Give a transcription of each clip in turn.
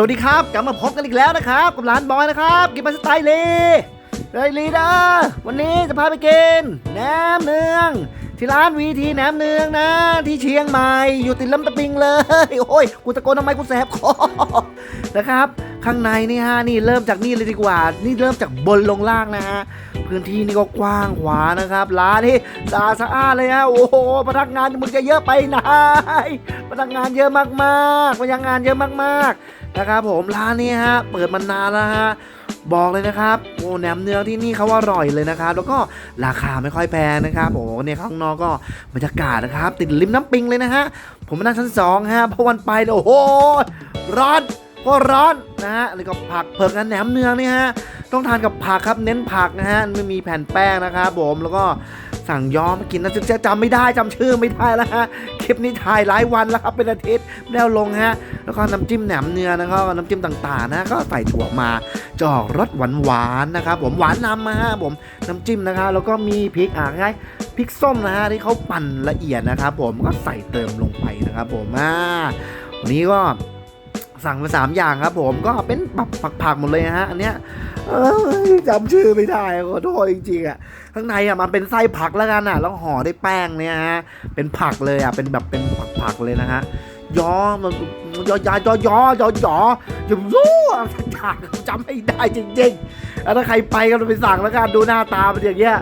สวัสดีครับ กลับมาพบกันอีกแล้วนะครับกับร้านบอยนะครับกินมาสไตล์ลีเลยลีนะวันนี้จะพาไปกินแหนมเนือง ที่ร้านวีทีแหนมเนืองนะ ที่เชียงใหม่อยู่ติดลำตะปิงเลย โอ้ยกูตะโกนทำไมกูแสบคอนะครับ ข้างในนี่ฮะนี่เริ่มจากนี่เลยดีกว่า นี่เริ่มจากบนลงล่างนะฮะพื้นที่นี่ก็กว้างขวางนะครับร้านนี่สะอาดสะอาดเลยฮะโอ้โหพนักงานมึงจะเยอะไปไหนพนักงานเยอะมากๆพนักงานเยอะมากๆนะครับผมร้านนี้ฮะเปิดมานานแล้วฮะ บอกเลยนะครับโอ้แหนมเนื้อที่นี่เขาอร่อยเลยนะครับ แล้วก็ราคาไม่ค่อยแพงนะครับโอ้เนี่ยข้างนอกก็บรรยากาศนะครับ ติดริมน้ำปิงเลยนะฮะผมมานั่งชั้นสองฮะเพราะวันไปเนี่ยโอ้โหร้อนก็ร้อนนะฮะแล้วก็ผักเผือกกันแหนมเนืองนี่ฮะต้องทานกับผักครับเน้นผักนะฮะไม่มีแผ่นแป้งนะครับผมแล้วก็สั่งย้อมมากินนะจะจำไม่ได้จำชื่อไม่ได้แล้วฮะ ลิปนี้ถ่ายหลายวันแล้วครับเป็นอาทิตย์แล้วลงฮะแล้วก็น้ำจิ้มแหนมเนื้อนะครับน้ำจิ้มต่างๆนะก็ใส่ถั่วมาจอกรสหวานๆนะครับผมหวานนำมาฮะผมน้ำจิ้มนะครับแล้วก็มีพริกอ่าไงพริกส้มนะฮะที่เขาปั่นละเอียดนะครับผมก็ใส่เติมลงไปนะครับผมอ่าวันนี้ก็ สั่งมาสามอย่างครับผมก็เป็นแบบผักๆหมดเลยนะฮะอันเนี้ยจำชื่อไม่ได้ขอโทษจริงๆอะข้างในอะมันเป็นไส้ผักแล้วกันอะแล้วห่อด้วยแป้งเนี่ยฮะเป็นผักเลยอะเป็นแบบเป็นผักๆเลยนะฮะยอมันยอยอยอยอยอยอยรู้อะไรสักอย่างจำไม่ได้จริงๆแล้วถ้าใครไปก็ไปสั่งแล้วกันดูหน้าตาเป็นอย่างเงี้ย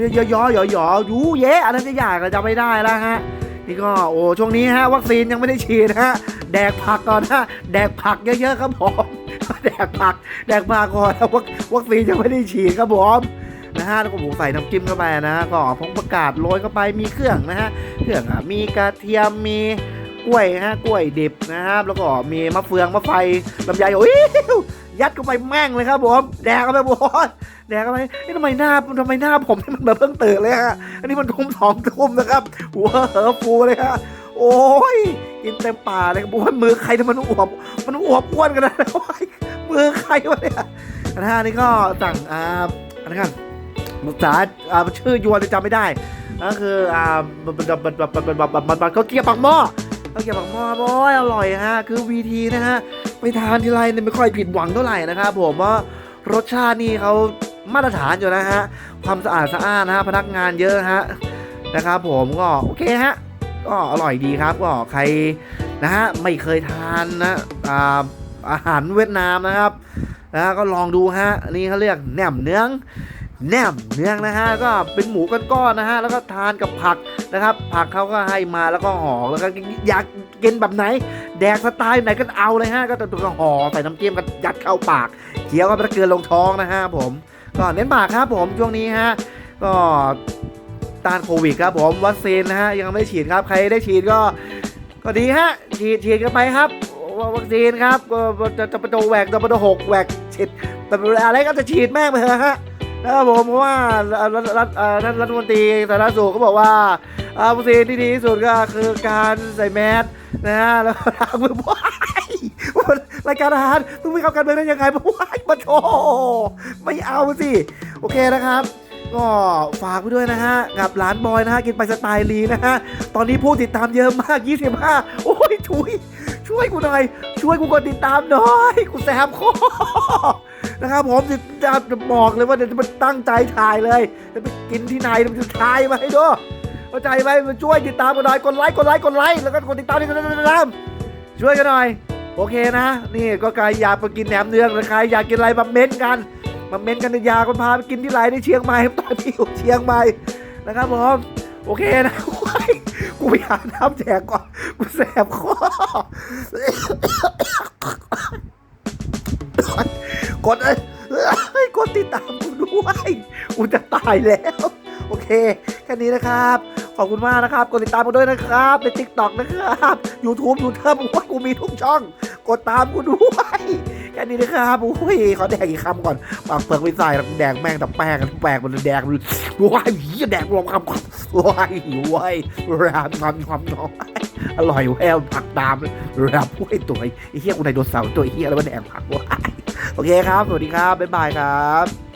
ยอยอยอยอยูเยะอันนั้นจะอยางก็จำไม่ได้แล้วฮะนี่ก็โอ้ช่วงนี้ฮะวัคซีนยังไม่ได้ฉีดฮะ แดกผักก่อนฮะแดกผักเยอะๆครับผมแดกผัก แดกผักก่อนนะวัควัคซีนยังไม่ได้ฉีดครับผมนะฮะแล้วก็ผมใส่น้ำจิ้มเข้าไปนะก็พงประกาศโรยเข้าไปมีเครื่องนะฮะเครื่องอะมีกระเทียมมีกล้วยฮะกล้วยดิบนะครับ แล้วก็มีมะเฟืองมะไฟลำไยโอ้ยยัดเข้าไปแม่งเลยครับผมแดกเข้าไปหมดแดกเข้าไปนี่ทำไมหน้าทำไมหน้าผมนี่มันแบบเพิ่งตื่นเลยฮะอันนี้มันทุ่มสองทุ่มนะครับหัวเหอฟูเลยฮะโอ้ย กินเต็มป่าเลยครับโอ้ยมือใครที่มันอวบมันอวบอ้วนกันนะโอ้ยมือใครวะเนี่ยนะฮะอันนี่ก็สั่งอ่าอันนี้กันภาษาอ่าชื่อยวนจำไม่ได้ก็คืออ่ามันมันมันมันมันมันมันมันเขาเกี๊ยวปักหม้อเขาเกี๊ยวปักหม้อโอ้ยอร่อยฮะคือวีทีนะฮะไปทานทีไรเนี่ยไม่ค่อยผิดหวังเท่าไหร่นะครับผมว่ารสชาตินี่เขามาตรฐานอยู่นะฮะความสะอาดสะอ้านนะฮะพนักงานเยอะฮะนะครับผมก็โอเคฮะ ก็อร่อยดีครับก็ใครนะฮะไม่เคยทานนะอ่าอาหารเวียดนามนะครับนะก็ลองดูฮะนี่เขาเรียกแหนมเนื้องแหนมเนื้องนะฮะก็เป็นหมูก้อนๆนะฮะแล้วก็ทานกับผักนะครับ ผักเขาก็ให้มาแล้วก็ห่อแล้วก็อยากกินแบบไหน แดกสไตล์ไหนก็เอาเลยฮะก็ตัวก็ห่อใส่น้ำจิ้มก็ยัดเข้าปากเคี้ยวก็ไม่ได้เกินลงท้องนะฮะผม ก็เน้นปากครับผมช่วงนี้ฮะก็ ต้านโควิดครับผมวัคซีนนะฮะยังไม่ได้ฉีดครับใครได้ฉีดก็ ก็ดีฮะฉีดฉีดกันไปครับวัคซีนครับก็จะจะประตูแหวกจะประตูหกแหวกฉีดแต่อะไรก็จะฉีดแม่งไปเถอะฮะนะครับผมเพราะว่ารัฐรัฐรัฐมนตรีสาธารณสุขก็บอกว่าวัคซีนที่ดีที่สุดก็คือการใส่แมสนะฮะแล้วล้างมือบ่อยรายการอาหารมึงไม่เข้ากันเมืองได้ยังไงบ่อยมาโชไม่เอาสิโอเคนะครับ ก็ฝากไปด้วยนะฮะ กับร้านบอยนะฮะ กินไปสไตล์ลีนะฮะ ตอนนี้ผู้ติดตามเยอะมาก 25 โอ้ยช่วยช่วยกูหน่อย ช่วยกูกดติดตามหน่อย กูแสบคอนะครับผมจะจะบอกเลยว่าเดี๋ยวจะมาตั้งใจถ่ายเลยจะไปกินที่ไหนจะถ่ายมาให้ดูเข้าใจไหมมาช่วยติดตามกันหน่อยกดไลค์กดไลค์กดไลค์แล้วก็กดติดตามดตามติดตามช่วยกันหน่อย โอเคนะ นี่ก็ใครอยากไปกินแหนมเนืองหรือใครอยากกินอะไรมาเม้นกัน มาเมนกันยากคนพาไปกินที่ไหนในเชียงใหม่ตอนนี้อยู่เชียงใหม่นะครับผมโอเคนะกูไปหาน้ำแจกก่อนกูแสบคอ กดเลยเฮ้ยกดติดตามกูด้วยกูจะตายแล้ว โอเค แค่นี้นะครับ ขอบคุณมากนะครับ กดติดตามกูด้วยนะครับ ในทิกตอกนะครับ YouTube ยูทูบว่ากูมีทุกช่อง กดตามกูด้วย ค่นี้นะครับโอ้ยขอแดกอีกคำก่อนปากเปลือกไม่ใส่แดกแม่งแต่แป้งกันแป้งมันแดกมันว้ายเหี้ยแดกรวมคำว้ายว้ายแรมงอมงอมงอมอร่อยแววผักตามรับห้วยตัวไอ้เหี้ยกูไดโนเสาร์ตัวไอ้เหี้ยแล้วมันแดกผักว้ายโอเคครับ สวัสดีครับ บ๊ายบายครับ